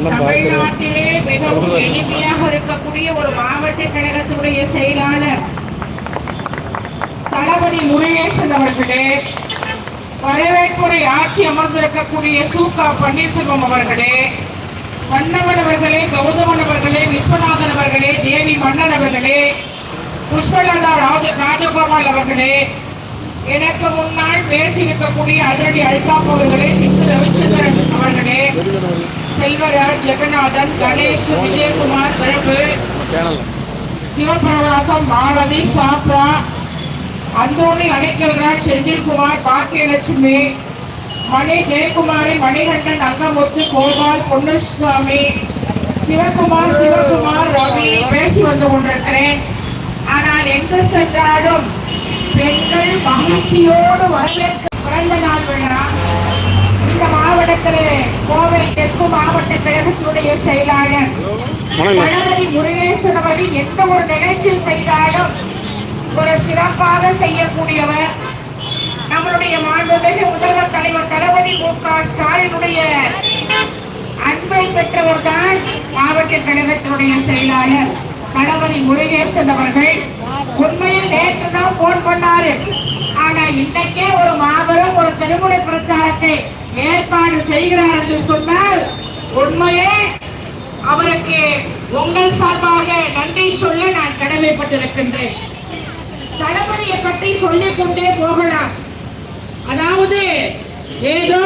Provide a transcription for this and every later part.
தமிழ்நாட்டிலே மிகவும் எளிமையாக இருக்கக்கூடிய ஒரு மாவட்ட கழகத்தினுடைய செயலாளர் தளபதி முருகேசன் அவர்களே வரவேற்புரை ஆட்சி அமர்ந்திருக்கக்கூடிய சூகா பன்னீர்செல்வம் அவர்களே மன்னவன் அவர்களே கௌதமன் அவர்களே விஸ்வநாதன் அவர்களே தேவி மன்னன் அவர்களே புஷ்பலதா ராஜ ராஜகோபால் அவர்களே எனக்கு முன்னால் பேசியிருக்கக்கூடிய அதிரடி அல்தாப் அவர்களே சித்து ரவிச்சந்திரன் அவர்களே செல்வராஜ் ஜெகநாதன் கணேஷ் விஜயகுமார் பிரபு சிவபிரகாசம் மாலதி சாப்ரா அந்தோணி அடைக்கல்ராஜ் செந்தில்குமார் பாக்கியலட்சுமி மணி ஜெயக்குமாரி மணிகண்டன் அங்கமுத்து கோபால் பொன்னுசாமி சிவகுமார் சிவகுமார் ரவி பேசி வந்து கொண்டிருக்கிறேன். ஆனால் எங்கு சென்றாலும் பெண்கள் மகிழ்ச்சியோடு வரவேற்க பிறந்த நாள் விழா. இந்த மாவட்டத்திலே கோவை தெற்கு மாவட்ட கழகத்தினுடைய செயலாளர். கணபதி முருகேசன் அவர்கள் எந்த ஒரு நிகழ்ச்சி செய்தாலும் ஒரு சிறப்பாக செய்யக்கூடியவர். நம்மளுடைய மாண்புமிகு முதல்வர் தலைவர் தளபதி மு க ஸ்டாலினுடைய அன்பை பெற்றவர் தான் மாவட்ட கழகத்தினுடைய செயலாளர் தளபதி முருகேசன் அவர்கள். உண்மையில் நேற்று தான் போன் பண்ணாரு. ஆனா இன்னைக்கே ஒரு மாபெரும் ஒரு திருமுறை பிரச்சாரத்தை ஏற்பாடு செய்கிறார் என்று சொன்னால் உண்மையே அவருக்கு உங்கள் சார்பாக நன்றி சொல்ல நான் கடமைப்பட்டிருக்கின்றேன். தளபதியை பற்றி சொல்லிக் கொண்டே போகலாம். அதாவது ஏதோ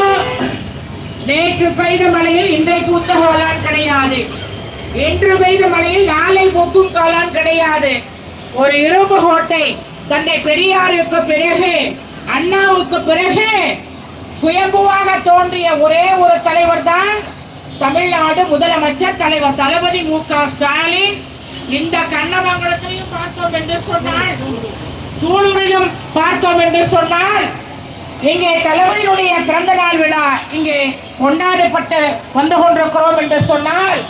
நேற்று பெய்த மழையில் இன்றைக்கு பூத்த கிடையாது. இன்று பெய்த மழையில் நாளை பூக்கும் காலான் கிடையாது. ஒரு இரும்பு கோட்டை தன்னை பெரியாருக்கு பிறகு அண்ணாவுக்கு பிறகு சுயம்புவாக தோன்றிய ஒரே ஒரு தலைவர் தான் தமிழ்நாடு முதலமைச்சர் தலைவர் தளபதி மு க. ஸ்டாலின். இந்த கண்ணமங்கலத்திலையும் பார்த்தோம் என்று சொன்னால் சூலூரிலும் பார்த்தோம் என்று சொன்னால் இங்கே தளபதியுடைய பிறந்த நாள் விழா இங்கே கொண்டாடப்பட்டு வந்து கொண்டிருக்கிறோம் என்று சொன்னால்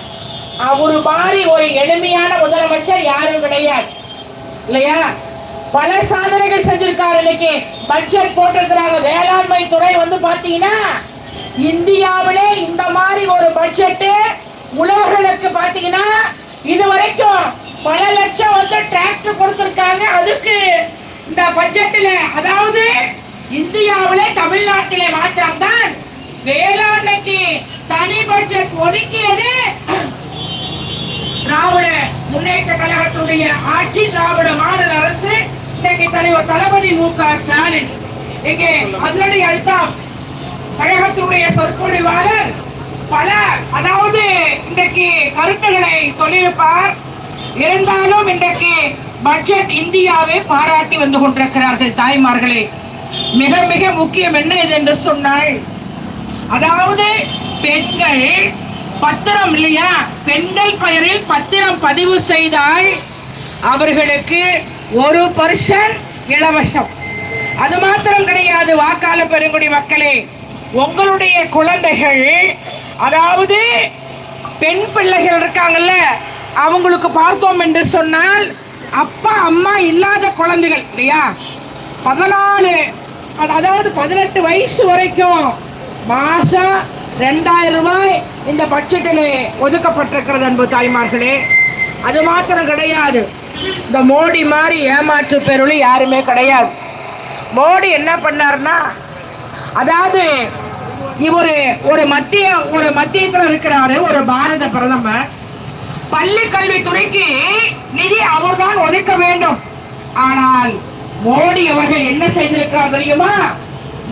அவர் மாதிரி ஒரு எளிமையான முதலமைச்சர் யாரும் கிடையாது. இல்லையா? பல சாதனைகள் செஞ்சிருக்காரு இன்னைக்கு. பட்ஜெட் போட்டிருக்கிறாங்க. வேளாண்மை துறை வந்து பாத்தீங்கன்னா இந்தியாவிலே இந்த மாதிரி ஒரு பட்ஜெட் உழவர்களுக்கு பாத்தீங்கன்னா இது வரைக்கும் பல லட்சம் வந்து டிராக்டர் கொடுத்துருக்காங்க. அதுக்கு இந்த பட்ஜெட்ல அதாவது இந்தியாவிலே தமிழ்நாட்டிலே மாற்றம்தான் வேளாண்மைக்கு தனி பட்ஜெட் ஒதுக்கியது திராவிட முன்னேற்ற கழகத்துடைய ஆட்சி திராவிட மாநில அரசு. இன்னைக்கு தலைவர் தளபதி மு க. ஸ்டாலின். இங்கே அதிரடி அழுத்தம். கழகத்துடைய சொற்பொழிவாளர் பல அதாவது இன்றைக்கு கருத்துக்களை சொல்லியிருப்பார். இருந்தாலும் இன்றைக்கு பட்ஜெட் இந்தியாவை பாராட்டி வந்து கொண்டிருக்கிறார்கள் தாய்மார்களே. மிக மிக முக்கியம் என்ன இது என்று சொன்னால் அதாவது பெண்கள் பத்திரம் இல்லையா? பெண்கள் பெயரில் பத்திரம் பதிவு செய்தால் அவர்களுக்கு ஒரு பர்சன்ட் இலவசம் அது மாத்திரம் கிடையாது வாக்காள பெருங்குடி மக்களே. உங்களுடைய குழந்தைகள் அதாவது பெண் பிள்ளைகள் இருக்காங்கல்ல அவங்களுக்கு பார்த்தோம் என்று சொன்னால் அப்பா அம்மா இல்லாத குழந்தைகள் இல்லையா? பதினாலு அதாவது பதினெட்டு வயசு வரைக்கும் மாசம் ரெண்டாயிரம் ரூபாய் இந்த பட்ஜெட்டில் ஒதுக்கப்பட்டிருக்கிறது அன்பு தாய்மார்களே. அது மாத்திரம் கிடையாது. இந்த மோடி மாதிரி ஏமாற்று பெருளி யாருமே கிடையாது. மோடி என்ன பண்ணார்னா அதாவது இவர் ஒரு மத்திய ஒரு மத்தியத்தில் இருக்கிறாரு ஒரு பாரத பிரதமர். பள்ளி கல்வித்துறைக்கு நிதி அவர்தான் ஒதுக்க வேண்டும். ஆனால் மோடி அவர்கள் என்ன செய்திருக்கிறார் தெரியுமா?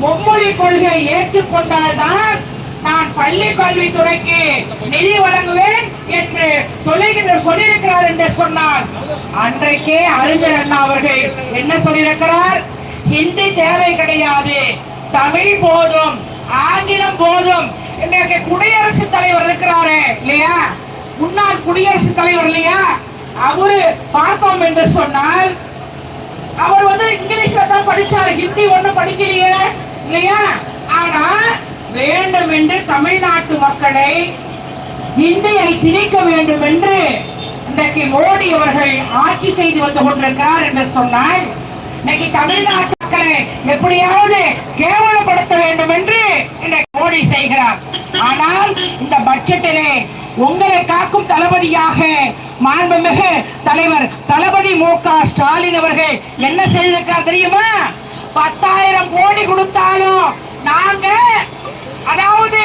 மும்மொழி கொள்கையை ஏற்றுக்கொண்டால்தான் நான் பள்ளி கல்வித்துறைக்கு நிதி வழங்குவேன் என்று சொல்லுகின்ற சொல்லியிருக்கிறார் என்று சொன்னார் அன்றைக்கே அறிஞர் அண்ணா அவர்கள் என்ன சொல்லியிருக்கிறார்? ஹிந்தி தேவை கிடையாது. தமிழ் போதும். ஆங்கிலம் போதும். இன்றைக்கு குடியரசுத் தலைவர் இருக்கிறாரே இல்லையா? முன்னாள் குடியரசுத் தலைவர் இல்லையா? அவரு பார்த்தோம் என்று சொன்னால் அவர் வந்து இங்கிலீஷ்ல தான் படிச்சாரு. ஹிந்தி ஒண்ணும் படிக்கலையே இல்லையா? ஆனா வேண்டும் என்று தமிழ்நாட்டு மக்களை இந்தியை திணிக்க வேண்டும் என்று இன்றைக்கு மோடி அவர்கள் ஆட்சி செய்து வந்து கொண்டிருக்கிறார் என்று சொன்னால் இன்னைக்கு தமிழ்நாட்டு மக்களை எப்படியாவது கேவலப்படுத்த வேண்டும் என்று இன்றைக்கு மோடி செய்கிறார். ஆனால் இந்த பட்ஜெட்டிலே உங்களை காக்கும் தளபதியாக மாண்புமிகு தலைவர் தளபதி மு க ஸ்டாலின் அவர்கள் என்ன செய்திருக்கார் தெரியுமா? பத்தாயிரம் கோடி கொடுத்தாலும் நாங்க அதாவது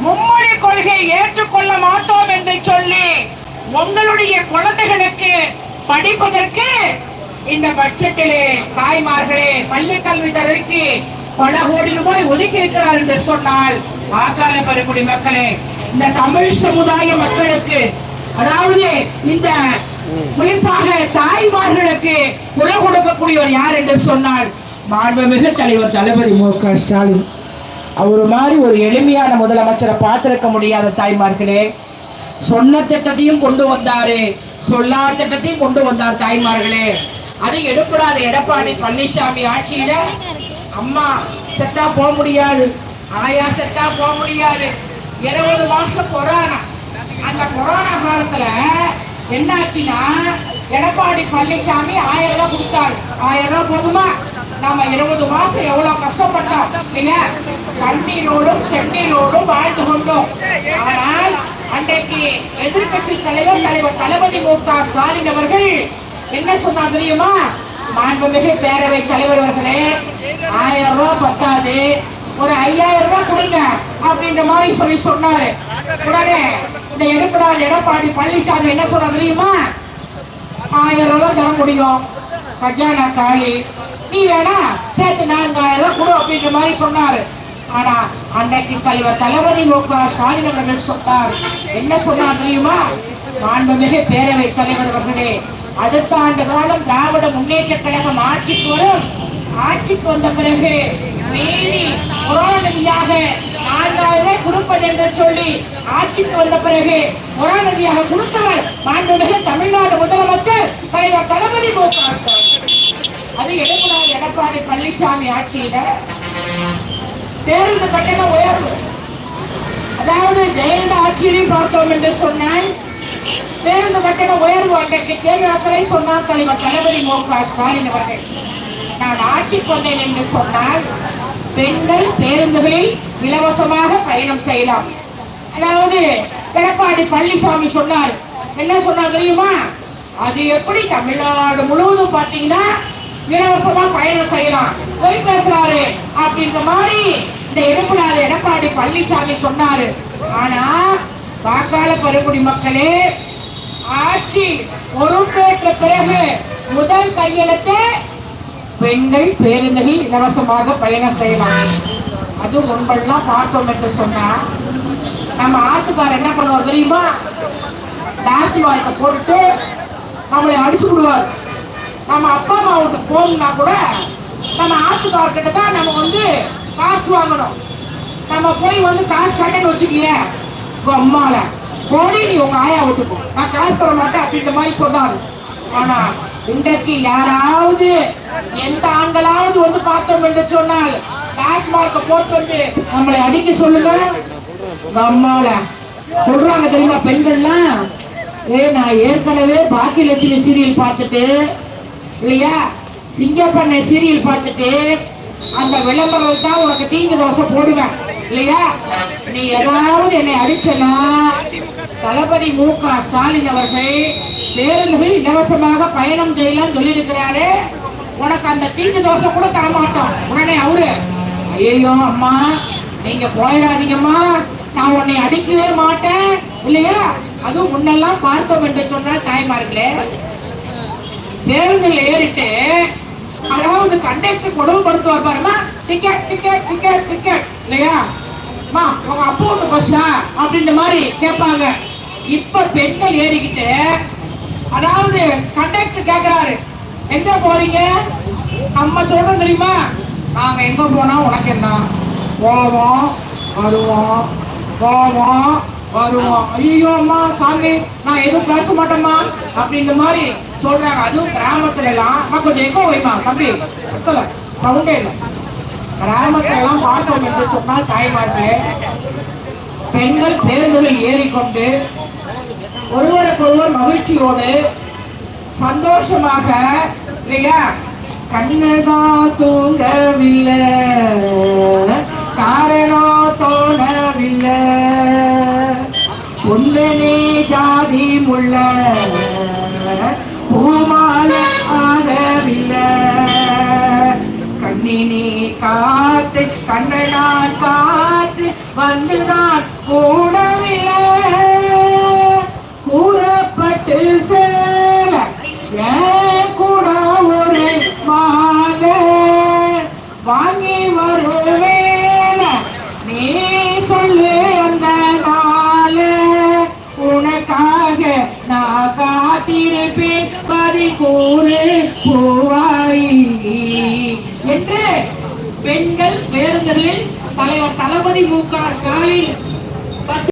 மும்மொழி கொள்கை ஏற்றுக்கொள்ள மாட்டோம் என்று சொல்லி உங்களுடைய குழந்தைகளுக்கு படிப்பதற்கு இந்த பட்ஜெட்டிலே தாய்மார்களே பள்ளி கல்வித்துறைக்கு பல கோடி ரூபாய் ஒதுக்கி இருக்கிறார் என்று சொன்னால் வாக்காள பெருங்குடி மக்களே இந்த தமிழ் சமுதாய மக்களுக்கு அதாவது இந்த குறிப்பாக தாய்மார்களுக்கு குரல் கொடுக்கக்கூடியவர் யார் என்று சொன்னால் மாண்புமிகு தலைவர் தளபதி மு க ஸ்டாலின். அவர் மாதிரி ஒரு எளிமையான முதலமைச்சரை பார்த்திருக்க முடியாத தாய்மார்களே. சொன்ன திட்டத்தையும் கொண்டு வந்தாரு. சொல்லாத திட்டத்தையும் கொண்டு வந்தார் தாய்மார்களே. அது எடுப்படாத எடப்பாடி பழனிசாமி ஆட்சியில அம்மா செத்தா போக முடியாது ஆயா செத்தா போக முடியாது. இருபது மாசம் கொரோனா. அந்த கொரோனா காலத்துல என்னாச்சுன்னா எடப்பாடி பழனிசாமி ஆயிரம் ரூபாய் கொடுத்தாரு. ஆயிரம் ரூபாய் போதுமா? நாம இருபது மாசம் எவ்வளவு கஷ்டப்பட்டோம் இல்லையா? கண்ணீரோடும் செம்மீரோடும் வாழ்ந்து கொண்டோம். ஆனால் அன்றைக்கு எதிர்க்கட்சி தலைவர் தலைவர் தளபதி மு க ஸ்டாலின் அவர்கள் என்ன சொன்னார் தெரியுமா? மாண்புமிகு பேரவை தலைவர் அவர்களே ஆயிரம் ரூபாய் பத்தாது ஒரு ஐயாயிரம் ரூபாய் கொடுங்க அப்படின்ற மாதிரி சொல்லி சொன்னாரு. உடனே இந்த எடுப்படாத எடப்பாடி பழனிசாமி என்ன சொன்னார் தெரியுமா? ஆயிரம் ரூபாய் தர முடியும். கஜானா காலி நீ வேணா சேர்த்து நான்காயிரம் ரூபாய் கொடு அப்படின்ற மாதிரி சொன்னாரு. ஆனா அன்னைக்கு தலைவர் தளபதி மு க ஸ்டாலின் அவர்கள் சொன்னார். என்ன சொன்னார் தெரியுமா? மாண்புமிகு பேரவை தலைவர் அவர்களே அடுத்த ஆண்டு காலம் திராவிட முன்னேற்ற கழகம் ஆட்சிக்கு வரும். ஆட்சிக்கு வந்த பிறகு மீறி புறாநதியாக நான்காயிரம் ரூபாய் கொடுப்பது என்று சொல்லி ஆட்சிக்கு வந்த பிறகு புறாநதியாக கொடுத்தவர் மாண்புமிகு தமிழ்நாடு முதலமைச்சர் தலைவர் தளபதி மு க ஸ்டாலின். அது எடப்பாடி பழனிசாமி ஆட்சியில பேருந்து கட்டண உயர்வு. அதாவது ஜெயலலிதா ஆட்சியிலையும் பார்த்தோம் என்று சொன்னால் பேருந்து கட்டண உயர்வு அன்றைக்கு தேர்தலை சொன்னார் தலைவர் தளபதி மு. க. ஸ்டாலின் அவர்கள். நான் ஆட்சிக்கு வந்தேன் என்று சொன்னால் பெண்கள் பேருந்துகளில் இலவசமாக பயணம் செய்யலாம். அதாவது எடப்பாடி பழனிசாமி சொன்னார். என்ன சொன்னார் தெரியுமா? அது எப்படி தமிழ்நாடு முழுவதும் பார்த்தீங்கன்னா இலவசமா பயணம் செய்யலாம். போய் பேசுறாரு அப்படின்ற மாதிரி இந்த இருப்பினார் எடப்பாடி பழனிசாமி சொன்னாரு. ஆனா வாக்காள பெருங்குடி மக்களே ஆட்சி பொறுப்பேற்ற பிறகு முதல் கையெழுத்து பெண்கள் பேருந்துகளில் இலவசமாக பயணம் செய்யலாம். அது முன்பெல்லாம் பார்த்தோம் என்று சொன்னா நம்ம ஆத்துக்காரர் என்ன பண்ணுவார் தெரியுமா? டாஸ்மார்க்கை போட்டுட்டு நம்மளை அடிச்சு விடுவார் நம்ம அப்பா அம்மா வீட்டுக்கு போகணும்னா கூட நம்ம ஆத்துக்காரர்கிட்ட தான் நம்ம வந்து காசு வாங்கணும். நம்ம போய் வந்து காசு கட்டன்னு வச்சுக்கல அம்மால போடி நீ உங்க ஆயா விட்டுக்கும் நான் காசு தர மாட்டேன் அப்படின்ற மாதிரி சொன்னாரு. ஆனா இன்றைக்கு யாராவது எந்த ஆண்களாவது வந்து பார்த்தோம் என்று சொன்னால் டாஸ்மார்க்க போட்டு வந்து நம்மளை அடிக்க சொல்லுங்க. உங்க அம்மால சொல்றாங்க தெரியுமா பெண்கள்லாம்? ஏ நான் ஏற்கனவே பாக்கியலட்சுமி சீரியல் பார்த்துட்டு இல்லையா? சிங்கப்பண்ணை சீரியல் பார்த்துட்டு அந்த விளம்பரம் தான் உனக்கு தீங்கு தோசை போடுவேன். இல்லையா? நீ ஏதாவது என்னை அடிச்சனா தளபதி மு க ஸ்டாலின் அவர்கள் பேருந்துகள் இலவசமாக பயணம் செய்யலாம் சொல்லியிருக்கிறாரு. உனக்கு அந்த தீங்கு தோசை கூட தர மாட்டோம் உடனே அவரு ஐயோ அம்மா நீங்க போயிடாதீங்கம்மா. நான் உன்னை அடிக்கவே மாட்டேன். இல்லையா? அதுவும் முன்னெல்லாம் பார்த்தோம் என்று சொன்னால் தாய்மார்களே. பேருந்துல ஏறிட்டு அதாவது கண்டக்டர் கொடுமைப்படுத்துவார் பாருமா. டிக்கெட் டிக்கெட் டிக்கெட் டிக்கெட் இல்லையா? மா உங்க அப்பா ஒன்று பஸ்ஸா அப்படின்ற மாதிரி கேட்பாங்க. இப்ப பெண்கள் ஏறிக்கிட்டு அதாவது கண்டக்டர் கேக்குறாரு. எங்க போறீங்க? நம்ம சொல்றோம் தெரியுமா? நாங்க எங்க போனா உனக்கு என்ன? போவோம் வருவோம் போவோம் வருவோம். ஐயோ அம்மா சாமி நான் எதுவும் பேச மாட்டேம்மா. அப்படின்ற மாதிரி சொல்றாங்க. அதுவும் கிராமத்துல எல்லாம் கொஞ்சம் எங்க வைமா தம்பி. பத்தல சவுண்டே இல்லை. கிராமத்துல எல்லாம் பார்த்தோம் என்று சொன்னால் தாய்மார்களே பெண்கள் பேருந்துகளில் ஏறிக்கொண்டு ஒருவருக்கொருவர் மகிழ்ச்சியோடு சந்தோஷமாக இல்லையா? கண்ணுதான் தூங்கவில்லை காரணம் தோணவில்லை. ஒன்று நீ ஜாதி முள்ள பார்த்து கண்ணனார் பார்த்து வந்துதான் கூடவில்லை. கூடப்பட்டு சேர ஏன் கூட ஒரு மாத வாங்கி வருவேல நீ சொல்லு அந்த நாள உனக்காக நான் காத்திருப்பேன். பறி கூறு பூவாயி என்று பெண்கள் தலைவர் தளபதி மு க ஸ்டாலின்